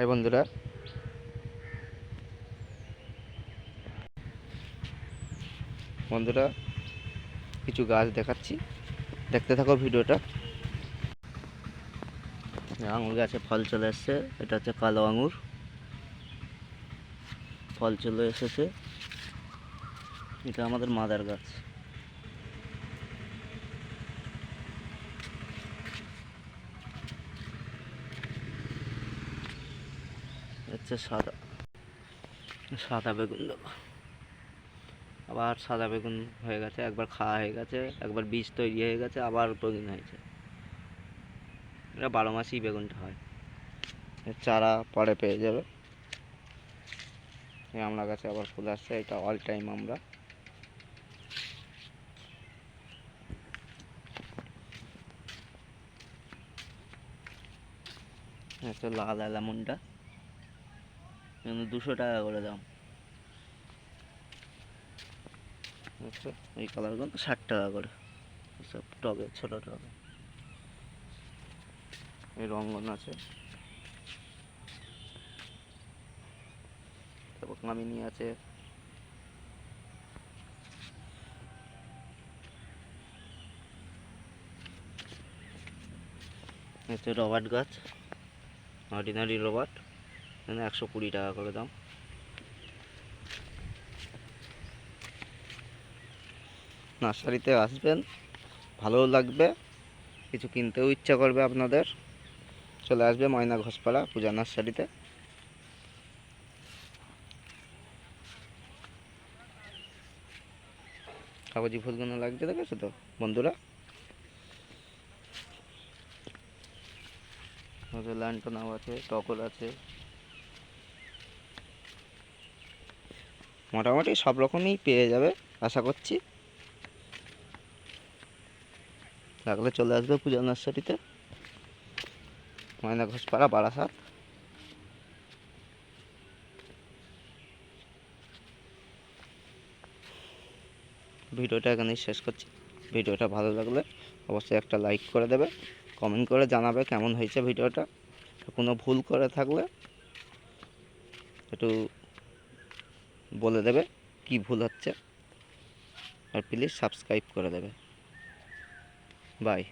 High বন্ধুরা। বন্ধুরা, কিছু গাছ দেখাচ্ছি। দেখতে থাকো ভিডিওটা। আঙুর গাছে ফল চলে এসছে। এটা হচ্ছে কালো আঙুর। ফল চলে এসেছে। এটা আমাদের মাদার গাছ। হচ্ছে সাদা। সাদা বেগুন দেবো। আবার সাদা বেগুন হয়ে গেছে, একবার খাওয়া হয়ে গেছে, একবার বীজ তৈরি হয়ে গেছে, আবার বেগুন হয়েছে। এটা বারো মাসই বেগুনটা হয়। চারা পরে পেয়ে যাবে। আমরা গাছে আবার ফুল আসছে, এটা অল টাইম আমরা। লাল অ্যালামনটা কিন্তু দুশো টাকা করে দাম। আচ্ছা। এই কালারগুলো ষাট টাকা করে। সব টবে ছোটো টবে। এই রঙ্গন আছে। তারপর কামিনী আছে। হচ্ছে রবার্ট গাছ। অর্ডিনারি রবার্ট। এখানে একশো কুড়ি টাকা করে দাম। নার্সারিতে আসবেন ভালোও লাগবে, কিছু কিনতেও ইচ্ছা করবে আপনাদের। চলে আসবে ময়না ঘোষপাড়া পূজা নার্সারিতে। কাগজি ফুলগুলো লাগছে দেখেছ তো বন্ধুরা। ল্যান্টনাও আছে টকর আছে। মোটামুটি সব রকমই পেয়ে যাবে, আশা করছি। লাগলে চলে আসবে পূজা নার্সারিতে ময়না ঘোষপাড়া, বারাসাত। ভিডিওটা এখানেই শেষ করছি। ভিডিওটা ভালো লাগলে অবশ্যই একটা লাইক করে দেবে, কমেন্ট করে জানাবে কেমন হয়েছে ভিডিওটা। কোনো ভুল করে থাকলে একটু বলে দেবে কি ভুল হচ্ছে। আর প্লিজ সাবস্ক্রাইব করে দেবে। বাই